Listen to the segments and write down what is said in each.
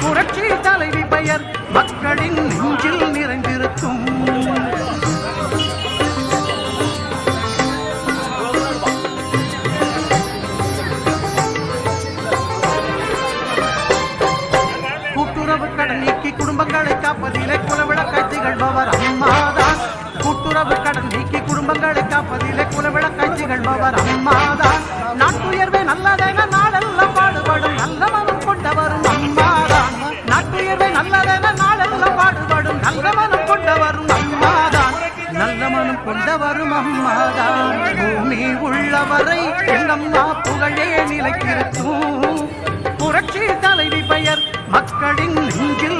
புரட்சி தலைவி பெயர் மக்களின் நெஞ்சில் நிறைந்திருக்கும். கூட்டுறவு கடன் நீக்கி குடும்பங்களை காப்பதிலே குலவிளக்காய் திகழ்பவர் அம்மாதான். கூட்டுறவு கடன் நீக்கி குடும்பங்களை காப்பதிலே குலவிளக்காய் திகழ்பவர் அம்மாதான். நாட்டுயர்வே அம்மாதான் பூமி உள்ளவரை எங்கம்மா புகழே நிலைத்திருக்கும். புரட்சி தலைவி பெயர் மக்களின் நெஞ்சில்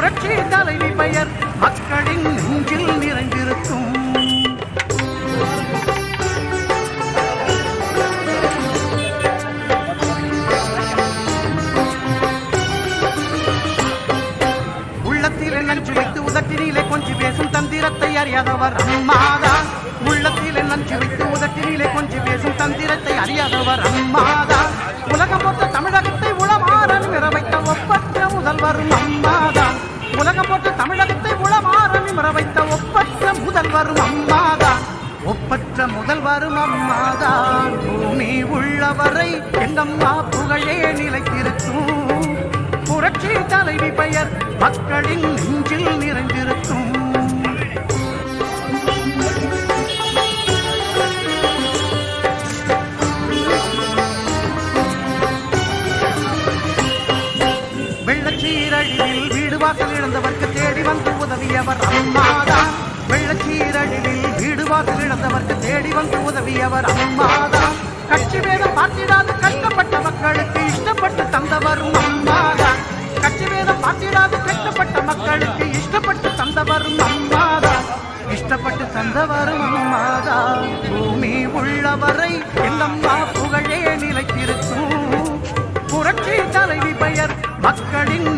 புரட்சி தலைவி பெயர் மக்களின் நெஞ்சில் நிறைந்திருக்கும். உள்ளத்திலே நஞ்சு வைத்து உதட்டினிலே கொஞ்சி பேசும் தந்திரத்தை அறியாதவர் அம்மாதான் உள்ளத்திலே நஞ்சு வைத்து உதட்டினிலே கொஞ்சி பேசும் தந்திரத்தை அறியாதவர் அம்மாதான் உலகம் மொத்த தமிழகத்தை உளமாற நிறவைத்த ஒப்பற்ற முதல்வரும் அம்மா உலகம் போட்டு தமிழகத்தை உளமாற நிமிர வைத்த ஒப்பற்ற முதல்வரும் அம்மாதான். ஒப்பற்ற முதல்வரும் அம்மாதான். பூமி உள்ளவரை எங்கம்மா புகழே நிலைத்திருக்கும் புரட்சி தலைவி பெயர் மக்களின் நெஞ்சில் நிறைந்திருக்கும் வீடுவாசல் வீடு வாசல் இழந்தவர்க்கு தேடி வந்து உதவியவர் அம்மாதான். வெள்ளச்சீரழிவில் வீடுவாசல் இழந்தவர்க்கு தேடி வந்து உதவியவர் அம்மாதான். கட்சி வேதம் பார்த்திடாது கஷ்டப்பட்ட மக்களுக்கு இஷ்டப்பட்டு தந்தவர் அம்மாதான். கட்சி வேதம் பார்த்திடாது கஷ்டப்பட்ட மக்களுக்கு இஷ்டப்பட்டு தந்தவர் அம்மாதான். இஷ்டப்பட்டு தந்தவர் அம்மாதான். பூமி உள்ளவரை எல்லம்மா புகழே நிலைத்திருக்கும். புரட்சி தலைவி பெயர் மக்களின்